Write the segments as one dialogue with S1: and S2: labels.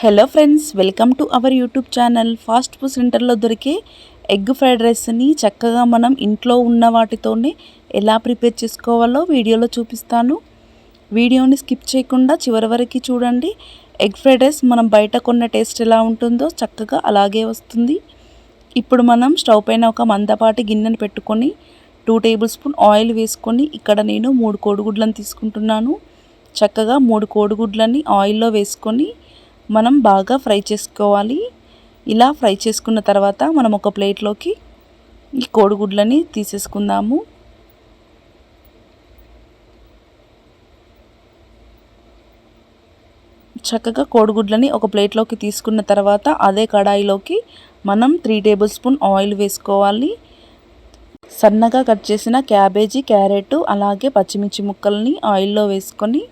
S1: Hello friends welcome to our YouTube channel. Fast food సెంటర్లో దొరికే egg fried రైస్ని చక్కగా మనం ఇంట్లో ఉన్న వాటితోనే ఎలా ప్రిపేర్ చేసుకోవాలో వీడియోలో చూపిస్తాను. వీడియోని స్కిప్ చేయకుండా చివరి వరకు చూడండి. ఎగ్ ఫ్రైడ్ రైస్ మనం బయట కొన్న టేస్ట్ ఎలా ఉంటుందో చక్కగా అలాగే వస్తుంది. ఇప్పుడు మనం స్టవ్ పైన ఒక మందపాటి గిన్నెను పెట్టుకొని టూ టేబుల్ స్పూన్ ఆయిల్ వేసుకొని ఇక్కడ నేను మూడు కోడిగుడ్లను తీసుకుంటున్నాను. చక్కగా మూడు కోడిగుడ్లని ఆయిల్లో వేసుకొని మనం బాగా ఫ్రై చేసుకోవాలి. ఇలా ఫ్రై చేసుకున్న తర్వాత మనం ఒక ప్లేట్లోకి ఈ కోడిగుడ్లని తీసేసుకుందాము. చక్కగా కోడిగుడ్లని ఒక ప్లేట్లోకి తీసుకున్న తర్వాత అదే కడాయిలోకి మనం త్రీ టేబుల్ స్పూన్ ఆయిల్ వేసుకోవాలి. సన్నగా కట్ చేసిన క్యాబేజీ క్యారెట్ అలాగే పచ్చిమిర్చి ముక్కల్ని ఆయిల్లో వేసుకొని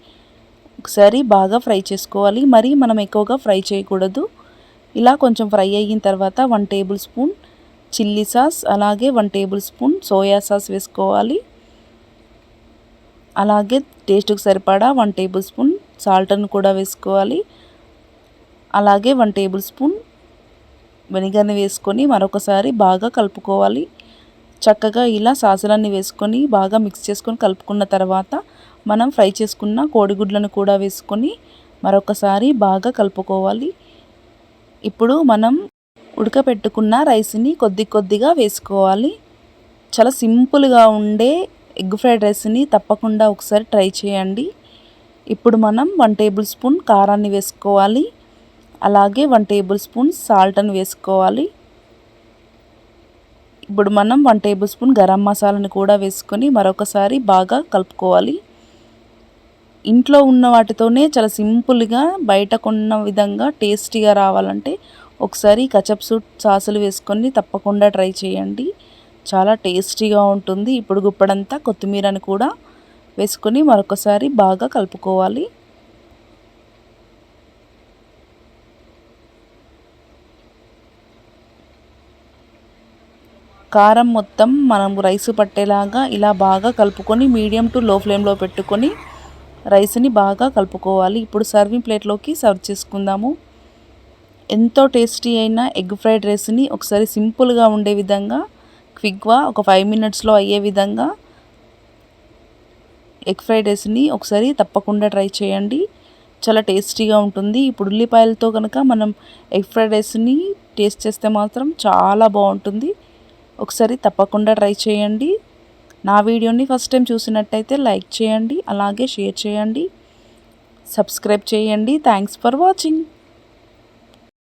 S1: ఒకసారి బాగా ఫ్రై చేసుకోవాలి. మరి మనం ఎక్కువగా ఫ్రై చేయకూడదు. ఇలా కొంచెం ఫ్రై అయిన తర్వాత one tablespoon chilli sauce అలాగే one tablespoon soya sauce వేసుకోవాలి. అలాగే టేస్ట్కి సరిపడా వన్ టేబుల్ స్పూన్ సాల్ట్ను కూడా వేసుకోవాలి. అలాగే వన్ టేబుల్ స్పూన్ వెనిగర్ని వేసుకొని మరొకసారి బాగా కలుపుకోవాలి. చక్కగా ఇలా సాసులన్నీ వేసుకొని బాగా మిక్స్ చేసుకొని కలుపుకున్న తర్వాత మనం ఫ్రై చేసుకున్న కోడిగుడ్లను కూడా వేసుకొని మరొకసారి బాగా కలుపుకోవాలి. ఇప్పుడు మనం ఉడకపెట్టుకున్న రైస్ని కొద్ది కొద్దిగా వేసుకోవాలి. చాలా సింపుల్గా ఉండే ఎగ్ ఫ్రైడ్ రైస్ని తప్పకుండా ఒకసారి ట్రై చేయండి. ఇప్పుడు మనం వన్ టేబుల్ స్పూన్ కారాన్ని వేసుకోవాలి. అలాగే వన్ టేబుల్ స్పూన్ సాల్ట్ని వేసుకోవాలి. ఇప్పుడు మనం వన్ టేబుల్ స్పూన్ గరం మసాలాని కూడా వేసుకొని మరొకసారి బాగా కలుపుకోవాలి. ఇంట్లో ఉన్న వాటితోనే చాలా సింపుల్గా బయట కొన్న విధంగా టేస్టీగా రావాలంటే ఒకసారి కచప్ సూట్ సాసులు వేసుకొని తప్పకుండా ట్రై చేయండి. చాలా టేస్టీగా ఉంటుంది. ఇప్పుడు గుప్పడంతా కొత్తిమీరని కూడా వేసుకొని మరొకసారి బాగా కలుపుకోవాలి. కారం మొత్తం మనం రైస్ పట్టేలాగా ఇలా బాగా కలుపుకొని మీడియం టు లో ఫ్లేమ్లో పెట్టుకొని రైస్ని బాగా కలుపుకోవాలి. ఇప్పుడు సర్వింగ్ ప్లేట్లోకి సర్వ్ చేసుకుందాము. ఎంతో టేస్టీ అయిన ఎగ్ ఫ్రైడ్ రైస్ని ఒకసారి సింపుల్గా ఉండే విధంగా క్విక్గా ఒక ఫైవ్ మినిట్స్లో అయ్యే విధంగా ఎగ్ ఫ్రైడ్ రైస్ని ఒకసారి తప్పకుండా ట్రై చేయండి. చాలా టేస్టీగా ఉంటుంది. ఇప్పుడు ఉల్లిపాయలతో కనుక మనం ఎగ్ ఫ్రైడ్ రైస్ని టేస్ట్ చేస్తే మాత్రం చాలా బాగుంటుంది. ఒకసారి తప్పకుండా ట్రై చేయండి. నా వీడియోని ఫస్ట్ టైం చూసినట్టయితే లైక్ చేయండి అలాగే షేర్ చేయండి సబ్స్క్రైబ్ చేయండి. Thanks for watching